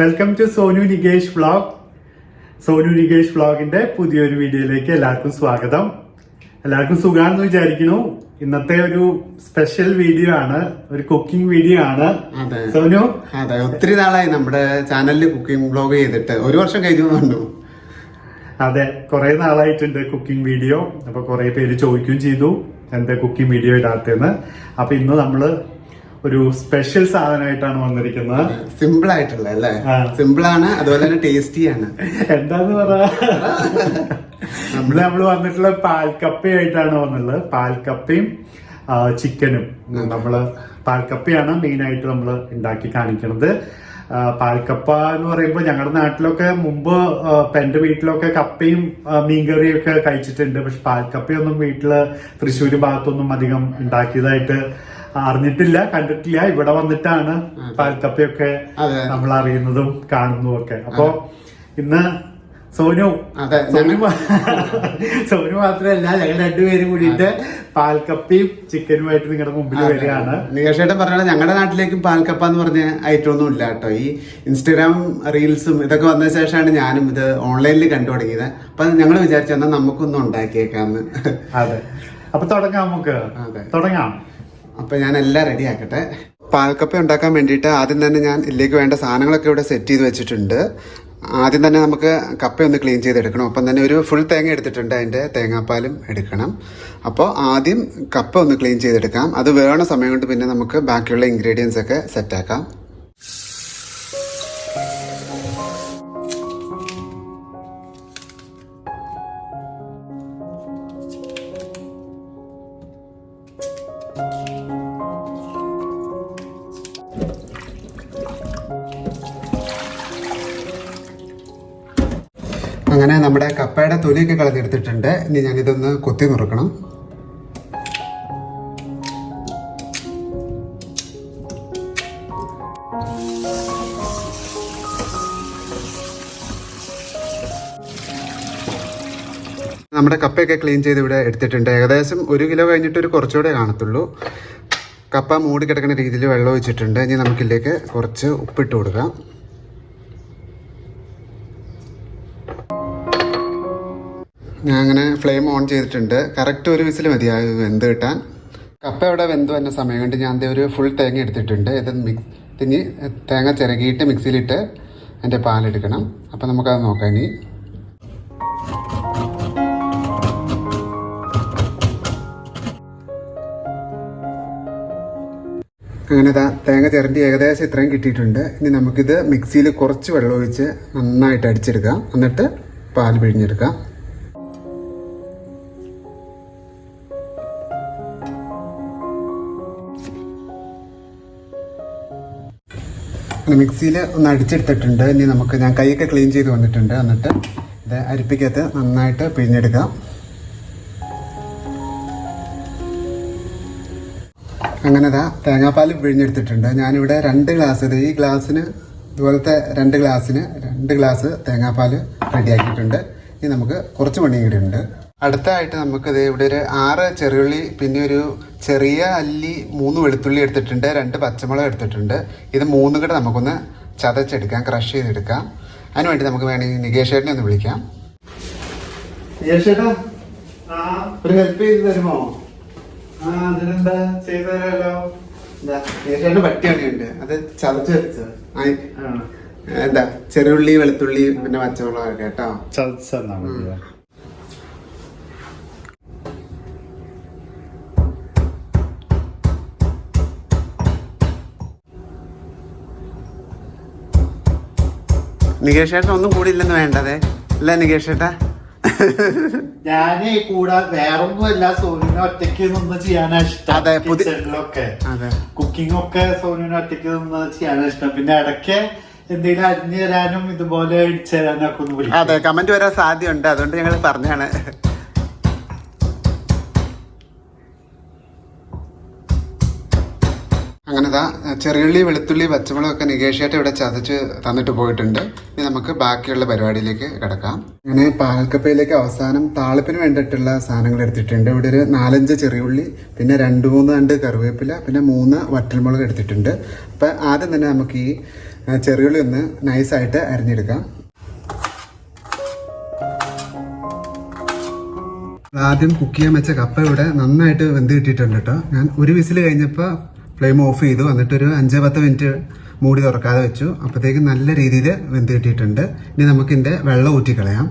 Welcome to Sonu Nikesh vlog Sonu Nikesh വ്ളോഗിന്റെ പുതിയൊരു വീഡിയോയിലേക്ക് എല്ലാവർക്കും സ്വാഗതം. എല്ലാവർക്കും സുഖാണെന്ന് വിചാരിക്കുന്നു. ഇന്നത്തെ ഒരു സ്പെഷ്യൽ വീഡിയോ ആണ്. ഒരു കുക്കിംഗ് വീഡിയോ ആണ്. സോനു? അതെ. ഒത്തിരി നാളായി നമ്മുടെ ചാനലിൽ കുക്കിംഗ് വ്ളോഗ് ചെയ്തിട്ട്. ഒരു വർഷം കഴിഞ്ഞു അതെ. കുറെ നാളായിട്ടുണ്ട് കുക്കിംഗ് വീഡിയോ അപ്പൊ കുറെ പേര് ചോദിക്കുകയും ചെയ്തു. എന്റെ കുക്കിംഗ് വീഡിയോ ഇടാത്തേന്ന് അപ്പൊ ഇന്ന് നമ്മൾ ഒരു സ്പെഷ്യൽ സാധനമായിട്ടാണ് വന്നിരിക്കുന്നത്. സിമ്പിൾ ആയിട്ടുള്ള അല്ലേ? സിമ്പിൾ ആണ് അതുപോലെ തന്നെ ടേസ്റ്റിയാണ് എന്താന്ന് പറയാ നമ്മൾ നമ്മൾ വന്നിട്ടുള്ള പാൽക്കപ്പയായിട്ടാണ് വന്നുള്ളത് പാൽക്കപ്പയും ചിക്കനും. നമ്മൾ പാൽക്കപ്പയാണ് മെയിൻ ആയിട്ട് നമ്മൾ ഉണ്ടാക്കി കാണിക്കുന്നത് പാൽക്കപ്പ എന്ന് പറയുമ്പോൾ ഞങ്ങളുടെ നാട്ടിലൊക്കെ മുമ്പ് എന്റെ വീട്ടിലൊക്കെ കപ്പയും മീൻകറിയും ഒക്കെ കഴിച്ചിട്ടുണ്ട്. പക്ഷെ പാൽക്കപ്പയൊന്നും വീട്ടിൽ തൃശ്ശൂര് ഭാഗത്തൊന്നും അധികം ഉണ്ടാക്കിയതായിട്ട് അറിഞ്ഞിട്ടില്ല കണ്ടിട്ടില്ല. ഇവിടെ വന്നിട്ടാണ് പാൽക്കപ്പയൊക്കെ നമ്മൾ അറിയുന്നതും കാണുന്നതും ഒക്കെ. അപ്പൊ ഇന്ന് സോനു അതെ, സോനു സോനു മാത്രമല്ല ഞങ്ങൾ രണ്ടുപേരും കൂടിയിട്ട് പാൽക്കപ്പയും ചിക്കനുമായിട്ട് നിങ്ങളുടെ മുമ്പിൽ വരികയാണ്. നികേഷേട്ടൻ പറഞ്ഞാൽ ഞങ്ങളുടെ നാട്ടിലേക്കും പാൽക്കപ്പ എന്ന് പറഞ്ഞ ഐറ്റം ഒന്നും ഇല്ല കേട്ടോ. ഈ ഇൻസ്റ്റഗ്രാം റീൽസും ഇതൊക്കെ വന്ന ശേഷമാണ് ഞാനും ഇത് ഓൺലൈനിൽ കണ്ടു തുടങ്ങിയത്. അപ്പൊ ഞങ്ങൾ വിചാരിച്ചു എന്നാൽ നമുക്കൊന്നും ഉണ്ടാക്കിയേക്കാന്ന്. അതെ. അപ്പൊ തുടങ്ങാം നമുക്ക്. തുടങ്ങാം. അപ്പൊ ഞാൻ എല്ലാം റെഡി ആക്കട്ടെ. പാൽക്കപ്പ ഉണ്ടാക്കാൻ വേണ്ടിയിട്ട് ആദ്യം തന്നെ ഞാൻ ഇതിലേക്ക് വേണ്ട സാധനങ്ങളൊക്കെ ഇവിടെ സെറ്റ് ചെയ്ത് വെച്ചിട്ടുണ്ട്. ആദ്യം തന്നെ നമുക്ക് കപ്പയൊന്ന് ക്ലീൻ ചെയ്തെടുക്കണം. ഒപ്പം തന്നെ ഒരു ഫുൾ തേങ്ങ എടുത്തിട്ടുണ്ട്. അതിന്റെ തേങ്ങാപ്പാലും എടുക്കണം. അപ്പോൾ ആദ്യം കപ്പ ഒന്ന് ക്ലീൻ ചെയ്തെടുക്കാം. അത് വേണ സമയം കൊണ്ട് പിന്നെ നമുക്ക് ബാക്കിയുള്ള ഇൻഗ്രീഡിയൻസ് ഒക്കെ സെറ്റാക്കാം അങ്ങനെ നമ്മുടെ കപ്പയുടെ തൊലിയൊക്കെ കളഞ്ഞെടുത്തിട്ടുണ്ട്. ഇനി ഞാനിതൊന്ന് കൊത്തി നുറുക്കണം. നമ്മുടെ കപ്പയൊക്കെ ക്ലീൻ ചെയ്ത് ഇവിടെ എടുത്തിട്ടുണ്ട്. ഏകദേശം ഒരു കിലോ കഴിഞ്ഞിട്ട് ഒരു കുറച്ചുകൂടെ കാണത്തുള്ളൂ. കപ്പ മൂടി കിടക്കുന്ന രീതിയിൽ വെള്ളം ഒഴിച്ചിട്ടുണ്ട്. ഇനി നമുക്കിതിലേക്ക് കുറച്ച് ഉപ്പിട്ട് കൊടുക്കാം. ഞാൻ അങ്ങനെ ഫ്ലെയിം ഓൺ ചെയ്തിട്ടുണ്ട്. കറക്റ്റ് ഒരു വിസിൽ മതിയായി വെന്ത് കിട്ടാൻ. കപ്പ ഇവിടെ വെന്ത് വന്ന സമയം കൊണ്ട് ഞാൻ ഒരു ഫുൾ തേങ്ങ എടുത്തിട്ടുണ്ട്. ഇത് മിക്സ് തിങ്ങി തേങ്ങ ചിരകിയിട്ട് മിക്സിയിലിട്ട് അതിന്റെ പാലെടുക്കണം അപ്പം നമുക്കത് നോക്കാം ഇനി. അങ്ങനെ ദാ തേങ്ങ ചിരണ്ടി ഏകദേശം ഇത്രയും കിട്ടിയിട്ടുണ്ട്. ഇനി നമുക്കിത് മിക്സിയിൽ കുറച്ച് വെള്ളം ഒഴിച്ച് നന്നായിട്ട് അടിച്ചെടുക്കാം. എന്നിട്ട് പാൽ പിഴിഞ്ഞെടുക്കാം. മിക്സിയിൽ ഒന്ന് അടിച്ചെടുത്തിട്ടുണ്ട്. ഇനി നമുക്ക് ഞാൻ കൈയൊക്കെ ക്ലീൻ ചെയ്ത് വന്നിട്ടുണ്ട്. എന്നിട്ട് ഇത് അരിപ്പിക്കകത്ത് നന്നായിട്ട് പിഴിഞ്ഞെടുക്കാം. അങ്ങനെ ദാ തേങ്ങാപ്പാൽ പിഴിഞ്ഞെടുത്തിട്ടുണ്ട്. ഞാനിവിടെ രണ്ട് ഗ്ലാസ് ഇത് ഈ ഗ്ലാസ്സിന് ഇതുപോലത്തെ രണ്ട് ഗ്ലാസ്സിന് രണ്ട് ഗ്ലാസ് തേങ്ങാപ്പാൽ റെഡിയാക്കിയിട്ടുണ്ട് ഇനി നമുക്ക് കുറച്ച് പണിയും കൂടി ഉണ്ട്. അടുത്തായിട്ട് നമുക്കിത് ഇവിടെ ഒരു ആറ് ചെറിയുള്ളി പിന്നെ ഒരു ചെറിയ അല്ലി മൂന്ന് വെളുത്തുള്ളി എടുത്തിട്ടുണ്ട് രണ്ട് പച്ചമുളക് എടുത്തിട്ടുണ്ട്. ഇത് മൂന്നും കൂടെ നമുക്കൊന്ന് ചതച്ചെടുക്കാം ക്രഷ് ചെയ്തെടുക്കാം. അതിനുവേണ്ടി നമുക്ക് വേണമെങ്കിൽ നികേഷേട്ടനെ ഒന്ന് വിളിക്കാം. നികേഷേട്ടാ ഒരു ഹെൽപ്പ് ചെയ്ത് തരുമോ? ആ അതിനെന്താ ചെയ്തു എന്താ നികേഷേട്ടന് അത് ചതച്ച് വെച്ചത് എന്താ ചെറുള്ളി വെളുത്തുള്ളി പിന്നെ പച്ചമുളക് കേട്ടോ. ചതച്ചെന്നാ നികേഷേട്ടൻ ഒന്നും കൂടി ഇല്ലെന്ന് വേണ്ടതേ. അല്ല നികേഷേട്ടാ? ഞാനേ കൂടാ വേറൊന്നും അല്ല സോനുവിനെ ഒറ്റയ്ക്ക് നിന്ന് ചെയ്യാനാ ഇഷ്ടം. അതെ, കിച്ചണിലൊക്കെ കുക്കിംഗ് ഒക്കെ സോനുവിനെ ഒറ്റയ്ക്ക് നിന്ന് ചെയ്യാനാ ഇഷ്ടം. പിന്നെ ഇടയ്ക്ക് എന്തെങ്കിലും അരിഞ്ഞു തരാനും ഇതുപോലെ ഇടിച്ചു തരാനും ഒക്കെ ഒന്ന് വിളിക്കും. അതെ കമന്റ് വരാൻ സാധ്യതയുണ്ട്. അതുകൊണ്ട് ഞങ്ങൾ പറഞ്ഞാണ് അങ്ങനെ ദാ ചെറിയുള്ളി വെളുത്തുള്ളി പച്ചമുളകൊക്കെ നികേഷിയായിട്ട് ഇവിടെ ചതച്ച് തന്നിട്ട് പോയിട്ടുണ്ട്. ഇനി നമുക്ക് ബാക്കിയുള്ള പരിപാടിയിലേക്ക് കിടക്കാം. അങ്ങനെ പാൽക്കപ്പയിലേക്ക് അവസാനം താളിപ്പിന് വേണ്ടിയിട്ടുള്ള സാധനങ്ങൾ എടുത്തിട്ടുണ്ട്. ഇവിടെ ഒരു നാലഞ്ച് ചെറിയുള്ളി പിന്നെ രണ്ട് മൂന്ന് രണ്ട് കറിവേപ്പില പിന്നെ മൂന്ന് വറ്റൽമുളക് എടുത്തിട്ടുണ്ട്. അപ്പം ആദ്യം തന്നെ നമുക്ക് ഈ ചെറിയുള്ളി ഒന്ന് നൈസായിട്ട് അരിഞ്ഞെടുക്കാം. ആദ്യം കുക്ക് ചെയ്യാൻ വെച്ച കപ്പ ഇവിടെ നന്നായിട്ട് വെന്ത് കിട്ടിയിട്ടുണ്ട് കേട്ടോ. ഞാൻ ഒരു വിസിൽ കഴിഞ്ഞപ്പോൾ ഫ്ലെയിം ഓഫ് ചെയ്തു. എന്നിട്ടൊരു അഞ്ച് പത്ത് മിനിറ്റ് മൂടി തുറക്കാതെ വെച്ചു. അപ്പോഴത്തേക്ക് നല്ല രീതിയിൽ വെന്ത് കിട്ടിയിട്ടുണ്ട്. ഇനി നമുക്കിതിന്റെ വെള്ളം ഊറ്റിക്കളയാം.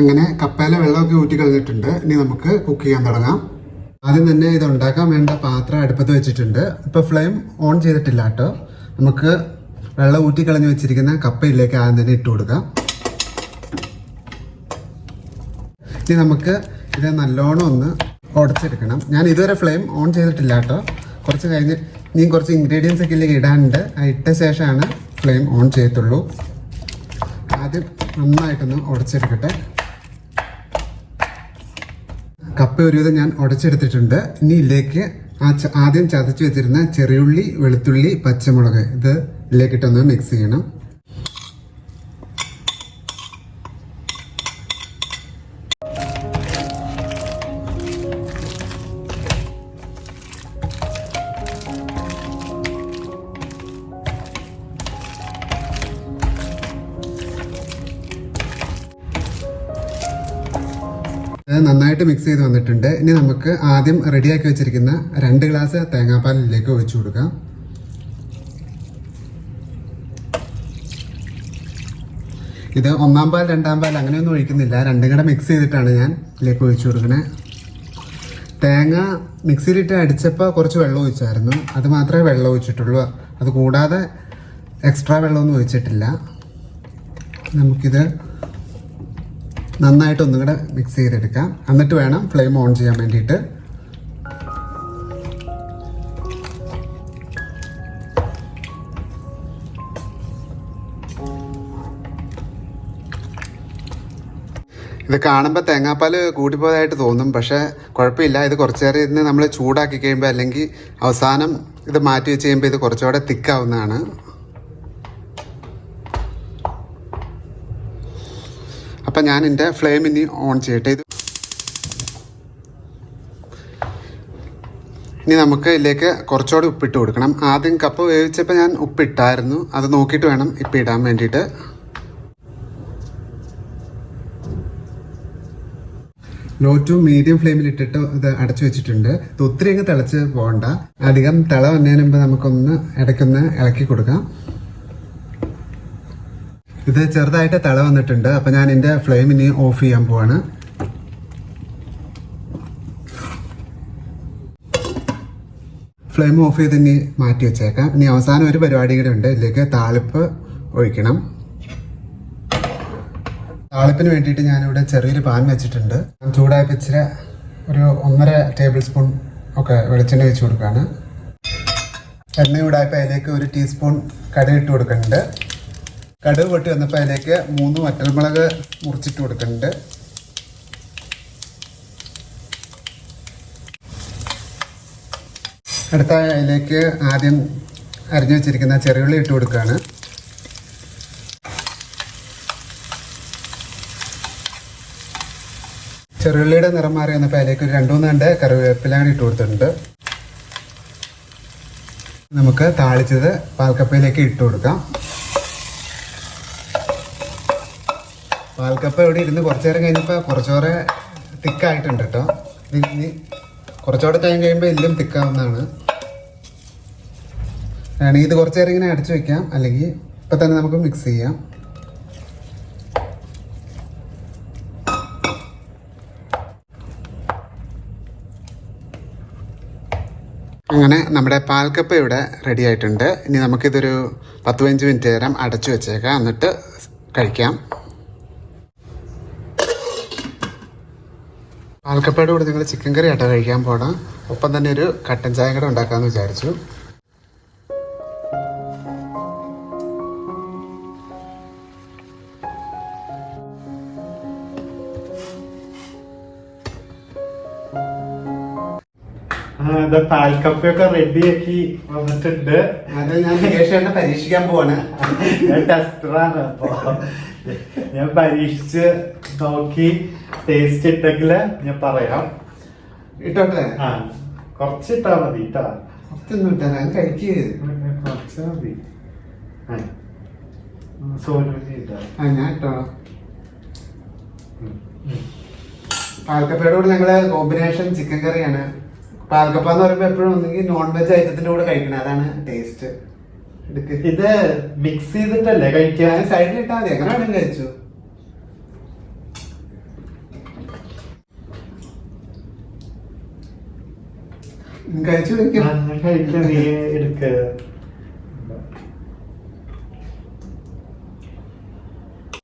അങ്ങനെ കപ്പയിലെ വെള്ളമൊക്കെ ഊറ്റി കളഞ്ഞിട്ടുണ്ട് ഇനി നമുക്ക് കുക്ക് ചെയ്യാൻ തുടങ്ങാം. ആദ്യം തന്നെ ഇത് ഉണ്ടാക്കാൻ വേണ്ട പാത്രം അടുപ്പത്ത് വെച്ചിട്ടുണ്ട്. ഇപ്പോൾ ഫ്ലെയിം ഓൺ ചെയ്തിട്ടില്ല കേട്ടോ. നമുക്ക് വെള്ളം ഊറ്റി കളഞ്ഞ് വെച്ചിരിക്കുന്ന കപ്പയിലേക്ക് ആദ്യം തന്നെ ഇട്ട് കൊടുക്കാം. ഇനി നമുക്ക് ഇത് നല്ലോണം ഒന്ന് ഉടച്ചെടുക്കണം. ഞാൻ ഇതുവരെ ഫ്ലെയിം ഓൺ ചെയ്തിട്ടില്ല കേട്ടോ. കുറച്ച് കഴിഞ്ഞ് ഇനി കുറച്ച് ഇൻഗ്രീഡിയൻസ് ഒക്കെ ഇല്ലെങ്കിൽ ഇടാനുണ്ട്. ഇട്ട ശേഷമാണ് ഫ്ലെയിം ഓൺ ചെയ്യത്തുള്ളൂ. ആദ്യം നന്നായിട്ടൊന്ന് ഉടച്ചെടുക്കട്ടെ. കപ്പ ഒരുവിധം ഞാൻ ഉടച്ചെടുത്തിട്ടുണ്ട്. ഇനി ഇതിലേക്ക് ആ ആദ്യം ചതച്ച് വെച്ചിരുന്ന ചെറിയുള്ളി വെളുത്തുള്ളി പച്ചമുളക് ഇത് ഇതിലേക്കിട്ടൊന്ന് മിക്സ് ചെയ്യണം. നന്നായിട്ട് മിക്സ് ചെയ്ത് വന്നിട്ടുണ്ട്. ഇനി നമുക്ക് ആദ്യം റെഡിയാക്കി വെച്ചിരിക്കുന്ന രണ്ട് ഗ്ലാസ് തേങ്ങാപ്പാലിലേക്ക് ഒഴിച്ചു കൊടുക്കാം. ഇത് ഒന്നാം പാൽ രണ്ടാം പാൽ അങ്ങനെയൊന്നും ഒഴിക്കുന്നില്ല. രണ്ടും കൂടെ മിക്സ് ചെയ്തിട്ടാണ് ഞാൻ ഇതിലേക്ക് ഒഴിച്ചു കൊടുക്കണേ. തേങ്ങ മിക്സിയിലിട്ട് അടിച്ചപ്പോൾ കുറച്ച് വെള്ളം ഒഴിച്ചായിരുന്നു. അത് മാത്രമേ വെള്ളം ഒഴിച്ചിട്ടുള്ളൂ. അത് കൂടാതെ എക്സ്ട്രാ വെള്ളമൊന്നും ഒഴിച്ചിട്ടില്ല. നമുക്കിത് നന്നായിട്ട് ഒന്നും കൂടെ മിക്സ് ചെയ്തെടുക്കാം. എന്നിട്ട് വേണം ഫ്ലെയിം ഓൺ ചെയ്യാൻ വേണ്ടിയിട്ട്. ഇത് കാണുമ്പോൾ തേങ്ങാപ്പാൽ കൂടിപ്പോയതായിട്ട് തോന്നും. പക്ഷേ കുഴപ്പമില്ല. ഇത് കുറച്ച് നേരം ഇരുന്ന് നമ്മൾ ചൂടാക്കി കഴിയുമ്പോൾ അല്ലെങ്കിൽ അവസാനം ഇത് മാറ്റി വെച്ച് കഴിയുമ്പോൾ ഇത് കുറച്ചുകൂടെ തിക്കാവുന്നതാണ് അപ്പം ഞാൻ എന്റെ ഫ്ലെയിം ഇനി ഓൺ ചെയ്യട്ടെ. ഇത് ഇനി നമുക്ക് ഇതിലേക്ക് കുറച്ചുകൂടി ഉപ്പിട്ട് കൊടുക്കണം. ആദ്യം കപ്പ് വേവിച്ചപ്പോൾ ഞാൻ ഉപ്പിട്ടായിരുന്നു. അത് നോക്കിയിട്ട് വേണം ഇപ്പം ഇടാൻ വേണ്ടിയിട്ട്. ലോ ടു മീഡിയം ഫ്ലെയിമിൽ ഇട്ടിട്ട് ഇത് അടച്ചു വെച്ചിട്ടുണ്ട്. ഇത് ഒത്തിരി അങ്ങ് തിളച്ച് പോകണ്ട. അധികം തിള വന്നതിന് മുമ്പ് നമുക്കൊന്ന് ഇടയ്ക്കൊന്ന് ഇളക്കി കൊടുക്കാം. ഇത് ചെറുതായിട്ട് തിള വന്നിട്ടുണ്ട്. അപ്പം ഞാൻ എന്റെ ഫ്ലെയിം ഇനി ഓഫ് ചെയ്യാൻ പോവാണ്. ഫ്ലെയിം ഓഫ് ചെയ്ത് ഇനി മാറ്റി വെച്ചേക്കാം. ഇനി അവസാനം ഒരു പരിപാടി കൂടെ ഉണ്ട്. ഇതിലേക്ക് താളിപ്പ് ഒഴിക്കണം. താളിപ്പിന് വേണ്ടിയിട്ട് ഞാനിവിടെ ചെറിയൊരു പാൻ വെച്ചിട്ടുണ്ട്. ചൂടായപ്പോൾ ഇച്ചിരി ഒരു ഒന്നര ടേബിൾ സ്പൂൺ ഒക്കെ വെളിച്ചെണ്ണ വെച്ച് കൊടുക്കുകയാണ്. എണ്ണ ചൂടായപ്പോൾ അതിലേക്ക് ഒരു ടീസ്പൂൺ കടുക് ഇട്ട് കൊടുക്കുന്നുണ്ട്. കടുക് പൊട്ടി വന്നപ്പോൾ അതിലേക്ക് മൂന്ന് വറ്റൽമുളക് മുറിച്ചിട്ട് കൊടുക്കുന്നുണ്ട്. അടുത്ത അതിലേക്ക് ആദ്യം അരിഞ്ഞു വെച്ചിരിക്കുന്ന ചെറിയുള്ളി ഇട്ട് കൊടുക്കുകയാണ് ചെറുള്ളിയുടെ നിറം മാറി വന്നപ്പോൾ അതിലേക്ക് ഒരു രണ്ടു മൂന്ന് കണ്ട് കറിവേപ്പില കൂടി ഇട്ട് കൊടുത്തിട്ടുണ്ട്. നമുക്ക് താളിച്ചത് പാൽക്കപ്പയിലേക്ക് ഇട്ട് കൊടുക്കാം. പാൽക്കപ്പ ഇവിടെ ഇരുന്ന് കുറച്ചു നേരം കഴിഞ്ഞപ്പോൾ കുറച്ചുകൂടെ തിക്കായിട്ടുണ്ട് കേട്ടോ ഇനി കുറച്ചുകൂടെ ടൈം കഴിയുമ്പോൾ എല്ലാം തിക്കാവുന്നതാണ്. വേണമെങ്കിൽ ഇത് കുറച്ച് നേരം ഇങ്ങനെ അടച്ചു വെക്കാം. അല്ലെങ്കിൽ ഇപ്പം തന്നെ നമുക്ക് മിക്സ് ചെയ്യാം. അങ്ങനെ നമ്മുടെ പാൽക്കപ്പ ഇവിടെ റെഡി ആയിട്ടുണ്ട്. ഇനി നമുക്കിതൊരു പത്ത് പതിനഞ്ച് മിനിറ്റ് നേരം അടച്ചു വെച്ചേക്കാം. എന്നിട്ട് കഴിക്കാം. പാൽക്കപ്പയുടെ കൂടെ നിങ്ങൾ ചിക്കൻ കറി ആട്ടോ കഴിക്കാൻ പോകണം ഒപ്പം തന്നെ ഒരു കട്ടൻ ചായ കൂടെ ഉണ്ടാക്കാമെന്ന് വിചാരിച്ചു. പാൽക്കപ്പയൊക്കെ റെഡിയാക്കി വന്നിട്ടുണ്ട്. അത് ഞാൻ നികേഷേട്ടനെ പരീക്ഷിക്കാൻ പോവാണ്. ടെസ്റ്ററാണ് അപ്പൊ. ഞാൻ പരീക്ഷിച്ച് നോക്കി. ടേസ്റ്റ് ഇട്ടെങ്കിൽ ഞാൻ പറയാം. ഇട്ടോട്ടെ? ആ കുറച്ചിട്ടാ മതി ഇട്ടാ കുറച്ചൊന്നും ഇട്ടാ ഞാൻ കഴിക്ക്. കുറച്ച് മതി. ആ. സോനു ഇട്ടാ. ആ ഞാൻ ഇട്ടോളാം പാൽക്കപ്പയുടെ ഞങ്ങൾ കോമ്പിനേഷൻ ചിക്കൻ കറിയാണ് പാൽക്കപ്പ എന്ന് പറയുമ്പോ എപ്പോഴും ഒന്നെങ്കിൽ നോൺ വെജ് ഐറ്റത്തിന്റെ കൂടെ കഴിക്കണം. അതാണ് ടേസ്റ്റ് ഇത് മിക്സ് ചെയ്തിട്ടല്ലേ കഴിക്കാൻ സൈഡിൽ ഇട്ടാ മതി. എങ്ങനെയാണെങ്കിലും കഴിച്ചു. കഴിച്ചു നീ എടുക്ക.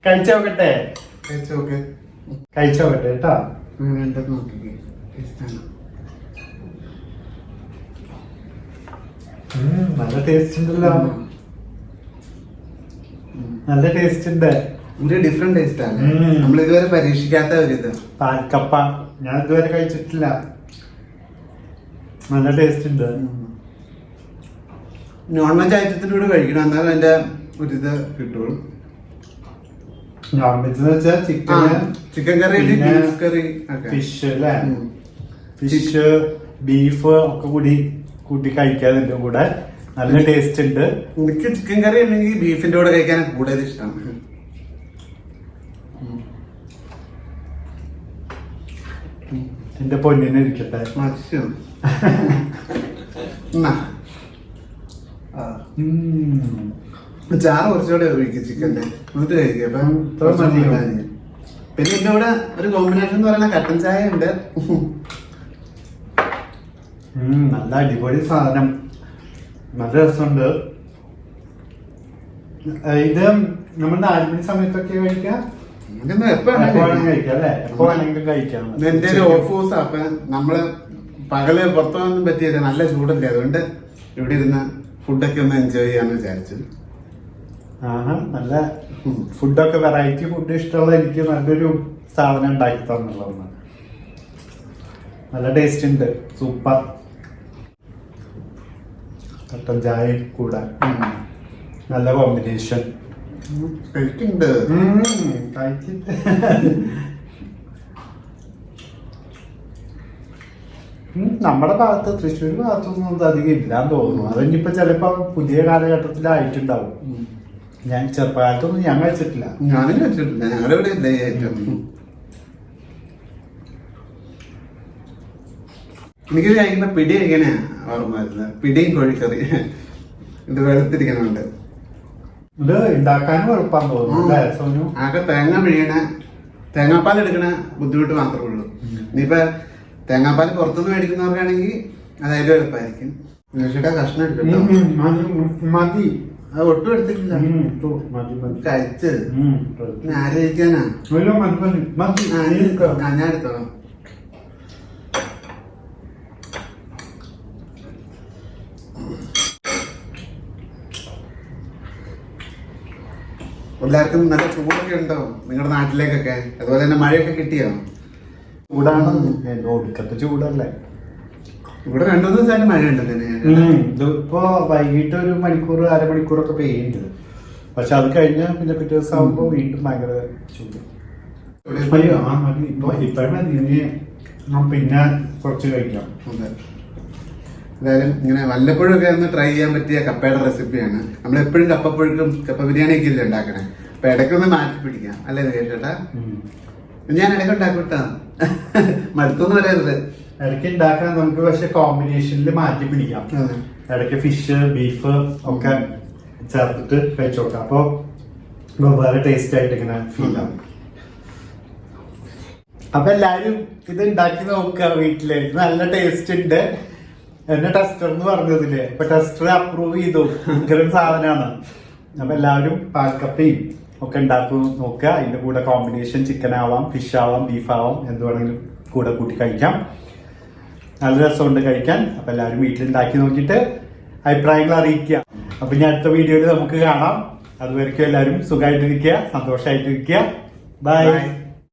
കഴിച്ചോക്കട്ടെ. കഴിച്ചു നോക്ക് കേട്ടോ. നല്ല ടേസ്റ്റ് ഉണ്ടല്ലോ. നല്ല ടേസ്റ്റ് ഉണ്ട്. ഒരു ഡിഫറെന്റ് ടേസ്റ്റ് ആണ്. നമ്മൾ ഇതുവരെ പരീക്ഷിക്കാത്ത ഒരു ഇത്. പാൽക്കപ്പ. ഞാൻ ഇതുവരെ കഴിച്ചിട്ടില്ല. നല്ല ടേസ്റ്റ് ഉണ്ട്. നോൺ വെജ് ഐറ്റത്തിന്റെ കൂടെ കഴിക്കണം. എന്നാലും അതിന്റെ ഒരു ഇത് കിട്ടുള്ളൂ നോൺ വെജ് എന്ന് വെച്ചാൽ chicken chicken curry beef curry ഒക്കെ. ഫിഷ് അല്ലേ? ഫിഷ് ബീഫ് ഒക്കെ കൂടി കൂട്ടി കഴിക്കാൻ ഇതിന്റെ കൂടെ നല്ല ടേസ്റ്റ് ഉണ്ട്. എനിക്ക് ചിക്കൻ കറി അല്ലെങ്കിൽ ബീഫിന്റെ കൂടെ കഴിക്കാൻ കൂടുതൽ ഇഷ്ടം. എന്റെ പൊന്നിനെ ഇരിക്കട്ടെ. മത്സ്യം. ചാറ് കുറച്ചുകൂടെ ഉപയോഗിക്കും ചിക്കന്റെ എന്നിട്ട് കഴിക്കും. പിന്നെ എന്റെ കൂടെ ഒരു കോമ്പിനേഷൻ എന്ന് പറയുന്ന കട്ടൻ ചായ ഉണ്ട്. നല്ല അടിപൊളി സാധനം. നല്ല രസമുണ്ട്. ഇത് നമ്മൾ നാലുമണി സമയത്തൊക്കെ കഴിക്കാം? ഇത് ഒരു ഓഫ് ഹൗസ് അപ്പൊ നമ്മൾ പകൽ പുറത്തൊന്നും പറ്റിയില്ല നല്ല ചൂടല്ലേ. അതുകൊണ്ട് ഇവിടെ ഇരുന്ന് ഫുഡൊക്കെ ഒന്ന് എൻജോയ് ചെയ്യാന്ന് വിചാരിച്ചു. ആഹാ നല്ല ഫുഡൊക്കെ വെറൈറ്റി ഫുഡ് ഇഷ്ടമുള്ള എനിക്ക് നല്ലൊരു സാധനം ഉണ്ടാക്കി തന്നുള്ളതാണ് നല്ല ടേസ്റ്റ് ഉണ്ട്. സൂപ്പർ കട്ടൻ ചായ കൂടെ. നല്ല കോമ്പിനേഷൻ കഴിക്കുന്നുണ്ട് കഴിച്ചിട്ട് നമ്മുടെ ഭാഗത്ത് തൃശ്ശൂർ ഭാഗത്തൊന്നും അത് അധികം ഇല്ലാന്ന് തോന്നുന്നു. അതിനിപ്പോ ചിലപ്പോ പുതിയ കാലഘട്ടത്തിലായിട്ടുണ്ടാവും. ഞാൻ ചെറുപ്പകാലത്തൊന്നും ഞാൻ കഴിച്ചിട്ടില്ല. ഞാനും കഴിച്ചിട്ടില്ല. ഞങ്ങളുടെ ഇവിടെ ഇല്ല ഏറ്റവും. എനിക്ക് കഴിക്കുന്ന പിടി എങ്ങനെയാ? ഓർമ്മ വരുന്നത്. പിടിയും കോഴിക്കറി ഇത് വെളുത്തിരിക്കണുണ്ട് ഇത് ഉണ്ടാക്കാനും എളുപ്പമാന്ന് തോന്നുന്നു ആകെ തേങ്ങ പിഴിയണ തേങ്ങാപ്പാൽ എടുക്കണ ബുദ്ധിമുട്ട് മാത്രമേ ഉള്ളൂ. ഇനിയിപ്പോ തേങ്ങാപ്പാൽ പുറത്തുനിന്ന് മേടിക്കുന്നവർക്കാണെങ്കിൽ അതായാലും എളുപ്പമായിരിക്കും കഷ്ണം എടുക്കട്ടോ മതി, അത് ഒട്ടും എടുത്തിട്ടില്ല. കഴിച്ചത്. ആലോചിക്കാനാ ഞാൻ പിന്നെ ആര് കഴിക്കാനാ അയ്യോ, മതി മതി മതി ആ, നീ ഇത് എടുത്തോ. ആ, ഞാൻ എടുത്തോളാം എല്ലാവർക്കും നല്ല ചൂടൊക്കെ ഉണ്ടോ നിങ്ങളുടെ നാട്ടിലേക്കൊക്കെ. അതുപോലെ തന്നെ മഴയൊക്കെ കിട്ടിയോ? ചൂടാണ്. ഒടുക്കത്തെ ചൂടല്ലേ. ഇവിടെ രണ്ടു മൂന്ന് ദിവസമായിട്ട് മഴ ഉണ്ടല്ലേ ഇതിപ്പോ വൈകിട്ട് ഒരു മണിക്കൂർ അരമണിക്കൂറൊക്കെ പെയ്യുന്നുണ്ട്. പക്ഷെ അത് കഴിഞ്ഞ പിന്നെ പിറ്റേ ദിവസം ആകുമ്പോ വീണ്ടും ഭയങ്കര ചൂട്. അയ്യോ ആ മതി ഇപ്പൊ ഇപ്പഴും പിന്നെ കുറച്ച് കഴിക്കാം അതെ. എന്തായാലും ഇങ്ങനെ വല്ലപ്പോഴൊക്കെ ഒന്ന് ട്രൈ ചെയ്യാൻ പറ്റിയ കപ്പയുടെ റെസിപ്പിയാണ് നമ്മൾ എപ്പോഴും കപ്പപ്പുഴുക്കും കപ്പ ബിരിയാണി ഒക്കെ ഇല്ലേ ഉണ്ടാക്കണേ? അപ്പൊ ഇടയ്ക്കൊന്ന് മാറ്റി പിടിക്കാം. അല്ലേ ചേട്ടാ ഉം. ഞാൻ ഇടയ്ക്ക് ഉണ്ടാക്കൂട്ടാ മടുത്തൊന്നും പറയരുത് ഇടയ്ക്ക് ഉണ്ടാക്കാൻ നമുക്ക് പക്ഷെ കോമ്പിനേഷനിൽ മാറ്റി പിടിക്കാം. ഇടയ്ക്ക് ഫിഷ് ബീഫ് ഒക്കെ ചേർത്തിട്ട് കഴിച്ചു നോക്കാം അപ്പൊ വേറെ ടേസ്റ്റ് ആയിട്ട് ഇങ്ങനെ ഫീൽ ആവും. അപ്പൊ എല്ലാരും ഇത് ഉണ്ടാക്കി നോക്കുക വീട്ടിൽ. നല്ല ടേസ്റ്റ് ഉണ്ട്. എന്നെ ടെസ്റ്റർ എന്ന് പറഞ്ഞതില്ലേ അപ്പൊ ടെസ്റ്റർ അപ്രൂവ് ചെയ്തു. ഇത്തരം സാധനമാണ് അപ്പൊ എല്ലാവരും പാൽക്കപ്പയും ഒക്കെ ഉണ്ടാക്കും. നോക്കുക. അതിന്റെ കൂടെ കോമ്പിനേഷൻ ചിക്കൻ ആവാം ഫിഷ് ആവാം ബീഫ് ആവാം എന്ത് വേണമെങ്കിലും കൂടെ കൂട്ടി കഴിക്കാം. നല്ല രസമുണ്ട് കഴിക്കാൻ. അപ്പൊ എല്ലാവരും വീട്ടിലുണ്ടാക്കി നോക്കിയിട്ട് അഭിപ്രായങ്ങൾ അറിയിക്കുക. അപ്പൊ ഇനി അടുത്ത വീഡിയോയിൽ നമുക്ക് കാണാം. അതുവരെയ്ക്കും എല്ലാവരും സുഖമായിട്ടിരിക്കുക സന്തോഷമായിട്ടിരിക്കുക. ബൈ.